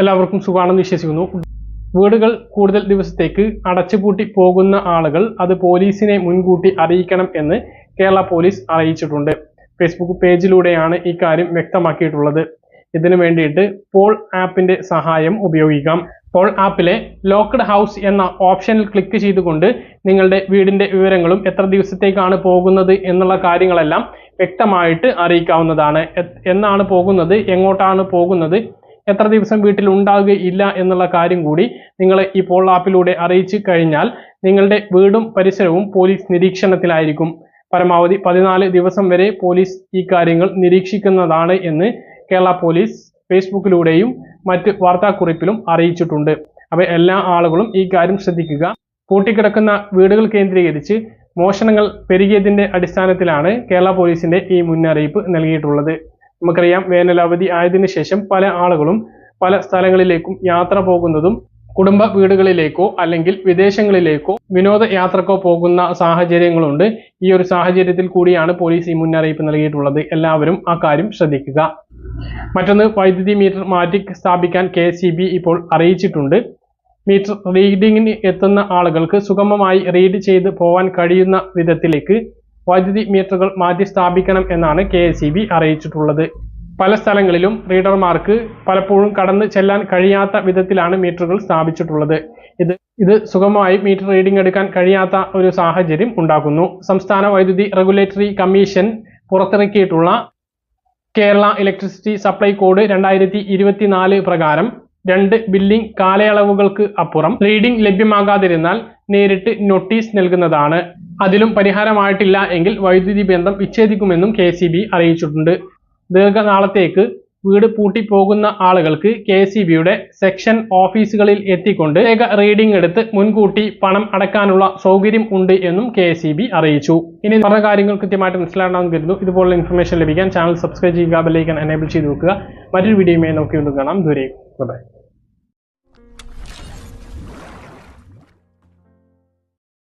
എല്ലാവർക്കും സുഖമാണെന്ന് വിശ്വസിക്കുന്നു. വീടുകൾ കൂടുതൽ ദിവസത്തേക്ക് അടച്ചുപൂട്ടി പോകുന്ന ആളുകൾ അത് പോലീസിനെ മുൻകൂട്ടി അറിയിക്കണം എന്ന് കേരള പോലീസ് അറിയിച്ചിട്ടുണ്ട്. ഫേസ്ബുക്ക് പേജിലൂടെയാണ് ഇക്കാര്യം വ്യക്തമാക്കിയിട്ടുള്ളത്. ഇതിനു വേണ്ടിയിട്ട് പോൾ ആപ്പിന്റെ സഹായം ഉപയോഗിക്കാം. പോൾ ആപ്പിലെ ലോക്ക്ഡ് ഹൗസ് എന്ന ഓപ്ഷനിൽ ക്ലിക്ക് ചെയ്തുകൊണ്ട് നിങ്ങളുടെ വീടിന്റെ വിവരങ്ങളും എത്ര ദിവസത്തേക്കാണ് പോകുന്നത് എന്നുള്ള കാര്യങ്ങളെല്ലാം വ്യക്തമായിട്ട് അറിയിക്കാവുന്നതാണ്. എന്നാണ് പോകുന്നത് എങ്ങോട്ടാണ് പോകുന്നത് എത്ര ദിവസം വീട്ടിൽ ഉണ്ടാവുകയില്ല എന്നുള്ള കാര്യം കൂടി നിങ്ങൾ ഈ പോൾ ആപ്പിലൂടെ അറിയിച്ചു കഴിഞ്ഞാൽ നിങ്ങളുടെ വീടും പരിസരവും പോലീസ് നിരീക്ഷണത്തിലായിരിക്കും. പരമാവധി പതിനാല് ദിവസം വരെ പോലീസ് ഈ കാര്യങ്ങൾ നിരീക്ഷിക്കുന്നതാണ് എന്ന് കേരള പോലീസ് ഫേസ്ബുക്കിലൂടെയും മറ്റ് വാർത്താക്കുറിപ്പിലും അറിയിച്ചിട്ടുണ്ട്. അപ്പോൾ എല്ലാ ആളുകളും ഈ കാര്യം ശ്രദ്ധിക്കുക. പൂട്ടിക്കിടക്കുന്ന വീടുകൾ കേന്ദ്രീകരിച്ച് മോഷണങ്ങൾ പെരുകിയതിന്റെ അടിസ്ഥാനത്തിലാണ് കേരള പോലീസിന്റെ ഈ മുന്നറിയിപ്പ് നൽകിയിട്ടുള്ളത്. നമുക്കറിയാം വേനലവധി ആയതിനു ശേഷം പല ആളുകളും പല സ്ഥലങ്ങളിലേക്കും യാത്ര പോകുന്നതും കുടുംബ വീടുകളിലേക്കോ അല്ലെങ്കിൽ വിദേശങ്ങളിലേക്കോ വിനോദ യാത്രക്കോ പോകുന്ന സാഹചര്യങ്ങളുണ്ട്. ഈ ഒരു സാഹചര്യത്തിൽ കൂടിയാണ് പോലീസ് ഈ മുന്നറിയിപ്പ് നൽകിയിട്ടുള്ളത്. എല്ലാവരും ആ കാര്യം ശ്രദ്ധിക്കുക. മറ്റൊന്ന് വൈദ്യുതി മീറ്റർ മാറ്റി സ്ഥാപിക്കാൻ കെ ഇപ്പോൾ അറിയിച്ചിട്ടുണ്ട്. മീറ്റർ റീഡിങ്ങിന് എത്തുന്ന ആളുകൾക്ക് സുഗമമായി റീഡ് ചെയ്ത് പോവാൻ കഴിയുന്ന വിധത്തിലേക്ക് വൈദ്യുതി മീറ്ററുകൾ മാറ്റി സ്ഥാപിക്കണം എന്നാണ് കെ അറിയിച്ചിട്ടുള്ളത്. പല സ്ഥലങ്ങളിലും റീഡർമാർക്ക് പലപ്പോഴും കടന്നു ചെല്ലാൻ കഴിയാത്ത വിധത്തിലാണ് മീറ്ററുകൾ സ്ഥാപിച്ചിട്ടുള്ളത്. ഇത് ഇത് സുഗമമായി മീറ്റർ റീഡിംഗ് എടുക്കാൻ കഴിയാത്ത ഒരു സാഹചര്യം ഉണ്ടാക്കുന്നു. സംസ്ഥാന വൈദ്യുതി റെഗുലേറ്ററി കമ്മീഷൻ പുറത്തിറക്കിയിട്ടുള്ള കേരള ഇലക്ട്രിസിറ്റി സപ്ലൈ കോഡ് രണ്ടായിരത്തി പ്രകാരം രണ്ട് ബില്ലിംഗ് കാലയളവുകൾക്ക് അപ്പുറം റീഡിംഗ് ലഭ്യമാകാതിരുന്നാൽ നേരിട്ട് നോട്ടീസ് നൽകുന്നതാണ്. അതിലും പരിഹാരമായിട്ടില്ല എങ്കിൽ വൈദ്യുതി ബന്ധം വിച്ഛേദിക്കുമെന്നും കെ അറിയിച്ചിട്ടുണ്ട്. ദീർഘനാളത്തേക്ക് വീട് പൂട്ടിപ്പോകുന്ന ആളുകൾക്ക് കെ സി ബിയുടെ സെക്ഷൻ ഓഫീസുകളിൽ എത്തിക്കൊണ്ട് ഏക റീഡിംഗ് എടുത്ത് മുൻകൂട്ടി പണം അടക്കാനുള്ള സൗകര്യം ഉണ്ട് എന്നും കെ അറിയിച്ചു. ഇനി പറഞ്ഞ കാര്യങ്ങൾ കൃത്യമായിട്ട് മനസ്സിലാക്കണമെന്ന് കരുതുന്നു. ഇതുപോലുള്ള ഇൻഫർമേഷൻ ലഭിക്കാൻ ചാനൽ സബ്സ്ക്രൈബ് ചെയ്യുക ബെല്ലൈക്കൻ എനേബിൾ ചെയ്ത് വെക്കുക. മറ്റൊരു വീഡിയോയുമായി നമുക്ക് വീണ്ടും കാണാം. ദൂരേക്കും